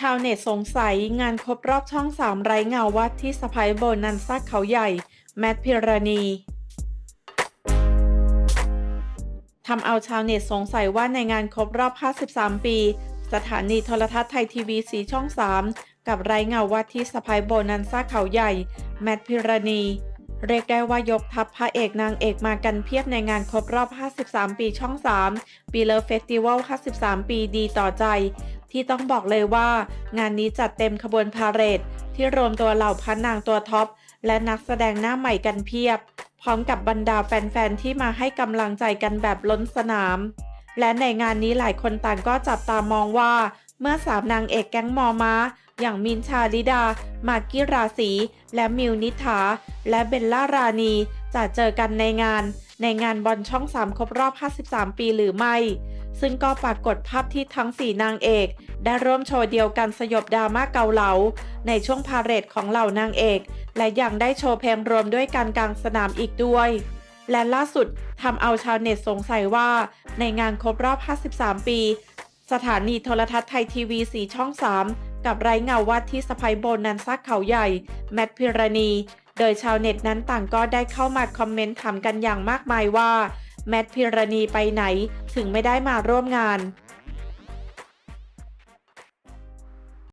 ชาวเน็ตสงสัยงานครบรอบช่องสามไร้เงาวัดที่สะพายโบนันซ่าเขาใหญ่ แมทพิรณีทำเอาชาวเน็ตสงสัยว่าในงานครบรอบ 53 ปี สถานีโทรทัศน์ไทยทีวีสีช่อง 3 กับไร้เงาวัดที่สะพายโบนันซ่าเขาใหญ่ แมทพิรณี เรียกได้ว่ายกทัพพระเอกนางเอกมากันเพียบในงานครบรอบ 53 ปีช่อง 3 ปีเลอเฟสติวัล 53 ปีดีต่อใจ ที่ต้องบอกเลยว่า งานนี้จัดเต็มขบวนพาเหรดที่รวมตัวเหล่าพันนางตัวท็อป และนักแสดงหน้าใหม่กันเพียบ พร้อมกับบรรดาแฟนๆ ที่มาให้กำลังใจกันแบบล้นสนาม และในงานนี้หลายคนต่างก็จับตามองว่า เมื่อสามนางเอกแก๊งมอม้า อย่างมินชาลิดา มากกี้ราศีและมิวนิษฐาและเบลล่ารานีจะเจอกันในงาน ในงานบอลช่อง 3 ครบรอบ 53 ปีหรือไม่ ซึ่งก็ปรากฏภาพที่ทั้ง 4 นางเอก ได้ร่วมโชว์เดียวกันสยบดราม่าเกาเหลา ในช่วงพาเรดของเหล่านางเอก และยังได้โชว์เพลงรวมด้วยกันกลางสนามอีกด้วย และล่าสุดทำเอาชาวเน็ตสงสัยว่า ในงานครบรอบ 53 ปี สถานีโทรทัศน์ไทยทีวีสีช่อง 3กับไร้เงาวัดที่สะพายโบนันซักเขาใหญ่ แมทพิรณี โดยชาวเน็ตนั้นต่างก็ได้เข้ามาคอมเมนต์ถามกันอย่างมากมายว่า แมทพิรณีไปไหนถึงไม่ได้มาร่วมงาน